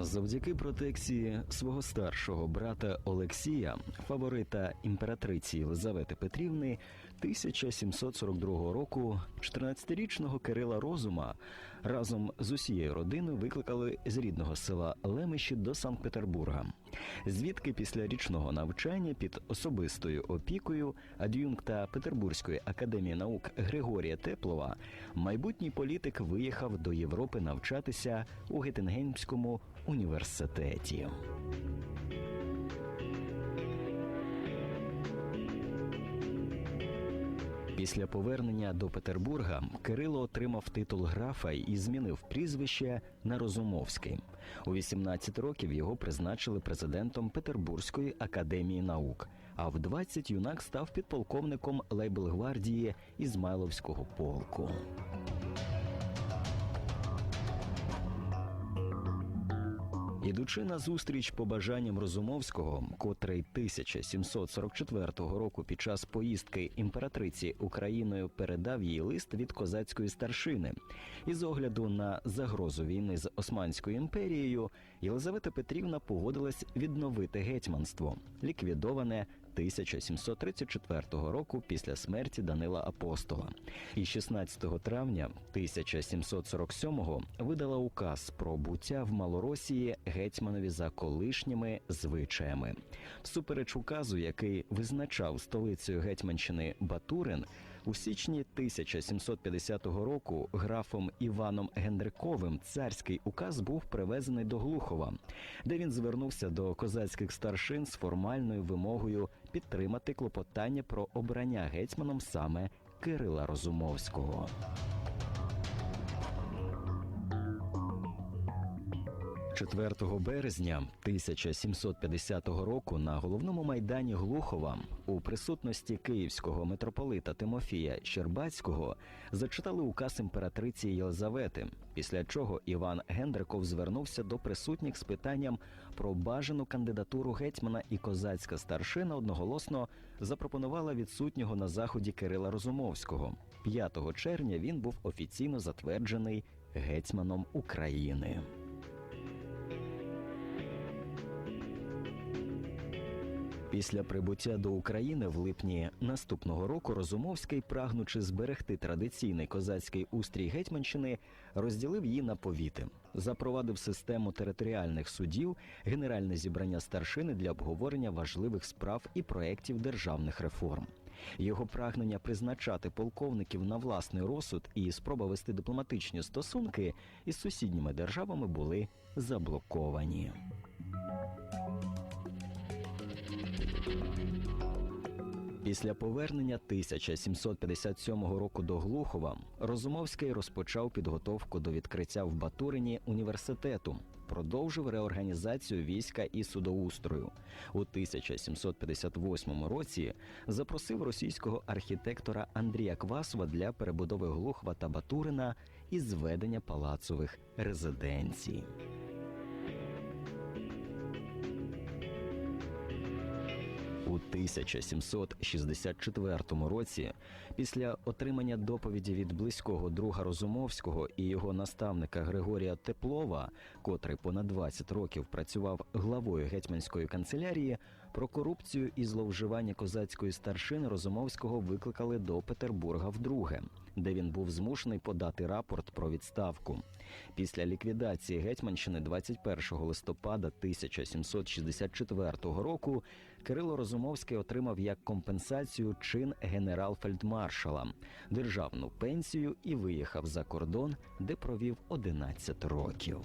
Завдяки протекції свого старшого брата Олексія, фаворита імператриці Єлизавети Петрівни, 1742 року 14-річного Кирила Розума разом з усією родиною викликали з рідного села Лемеші до Санкт-Петербурга, звідки після річного навчання під особистою опікою ад'юнкта Петербурзької академії наук Григорія Теплова майбутній політик виїхав до Європи навчатися у Геттингенському університеті. Після повернення до Петербурга Кирило отримав титул графа і змінив прізвище на Розумовський. У 18 років його призначили президентом Петербурзької академії наук. А в 20 юнак став підполковником лейбл-гвардії Ізмайловського полку. Ідучи на зустріч побажанням Розумовського, котрий 1744 року під час поїздки імператриці Україною передав їй лист від козацької старшини. І з огляду на загрозу війни з Османською імперією, Єлизавета Петрівна погодилась відновити гетьманство, ліквідоване 1734 року після смерті Данила Апостола. І 16 травня 1747-го видала указ про буття в Малоросії гетьманові за колишніми звичаями. Всупереч указу, який визначав столицею Гетьманщини Батурин, у січні 1750 року графом Іваном Гендриковим царський указ був привезений до Глухова, де він звернувся до козацьких старшин з формальною вимогою підтримати клопотання про обрання гетьманом саме Кирила Розумовського. – 4 березня 1750 року на головному майдані Глухова у присутності київського митрополита Тимофія Щербацького зачитали указ імператриці Єлизавети, після чого Іван Гендриков звернувся до присутніх з питанням про бажану кандидатуру гетьмана і козацька старшина одноголосно запропонувала відсутнього на заході Кирила Розумовського. 5 червня він був офіційно затверджений гетьманом України. Після прибуття до України в липні наступного року Розумовський, прагнучи зберегти традиційний козацький устрій Гетьманщини, розділив її на повіти, запровадив систему територіальних судів, генеральне зібрання старшини для обговорення важливих справ і проєктів державних реформ. Його прагнення призначати полковників на власний розсуд і спроба вести дипломатичні стосунки із сусідніми державами були заблоковані. Після повернення 1757 року до Глухова Розумовський розпочав підготовку до відкриття в Батурині університету, продовжив реорганізацію війська і судоустрою. У 1758 році запросив російського архітектора Андрія Квасова для перебудови Глухова та Батурина і зведення палацових резиденцій. 1764 році, після отримання доповіді від близького друга Розумовського і його наставника Григорія Теплова, котрий понад 20 років працював главою гетьманської канцелярії, про корупцію і зловживання козацької старшини Розумовського викликали до Петербурга вдруге, де він був змушений подати рапорт про відставку. Після ліквідації Гетьманщини 21 листопада 1764 року Кирило Розумовський отримав як компенсацію чин генерал-фельдмаршала, державну пенсію і виїхав за кордон, де провів 11 років.